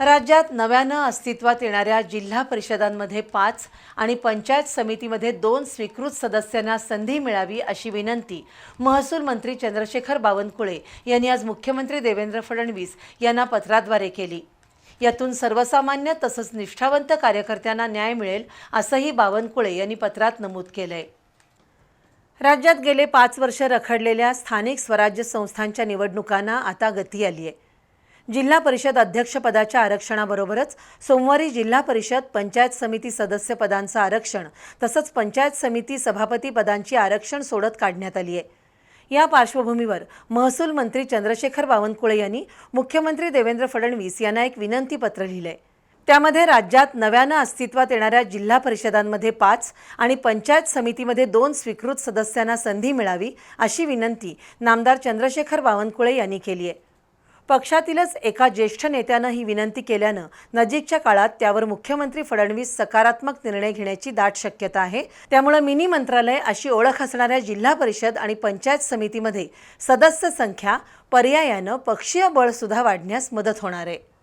राज्यात नव्यानं अस्तित्वात येणाऱ्या जिल्हा परिषदांमध्ये पाच आणि पंचायत समितीमध्ये दोन स्वीकृत सदस्यांना संधी मिळावी अशी विनंती महसूल मंत्री चंद्रशेखर बावनकुळे यांनी आज मुख्यमंत्री देवेंद्र फडणवीस यांना पत्राद्वारे केली. यातून सर्वसामान्य तसंच निष्ठावंत कार्यकर्त्यांना न्याय मिळेल असंही बावनकुळे यांनी पत्रात नमूद केलंय. राज्यात गेले पाच वर्ष रखडलेल्या स्थानिक स्वराज्य संस्थांच्या निवडणुकांना आता गती आली आहे जिल्हा परिषद अध्यक्षपदाच्या आरक्षणाबरोबरच सोमवारी जिल्हा परिषद पंचायत समिती सदस्य पदांचं आरक्षण तसंच पंचायत समिती सभापती पदांची आरक्षण सोडत काढण्यात आली आहे या पार्श्वभूमीवर महसूल मंत्री चंद्रशेखर बावनकुळे यांनी मुख्यमंत्री देवेंद्र फडणवीस यांना एक विनंती पत्र लिहिलंय. त्यामध्ये राज्यात नव्यानं अस्तित्वात येणाऱ्या जिल्हा परिषदांमध्ये पाच आणि पंचायत समितीमध्ये दोन स्वीकृत सदस्यांना संधी मिळावी अशी विनंती नामदार चंद्रशेखर बावनकुळे यांनी केली आहे पक्षातीलच एका ज्येष्ठ नेत्यानं ही विनंती केल्यानं नजीकच्या काळात त्यावर मुख्यमंत्री फडणवीस सकारात्मक निर्णय घेण्याची दाट शक्यता आहे. त्यामुळे मिनी मंत्रालय अशी ओळख असणाऱ्या जिल्हा परिषद आणि पंचायत समितीमध्ये सदस्य संख्या पर्यायानं पक्षीय बळ सुद्धा वाढण्यास मदत होणार आहे.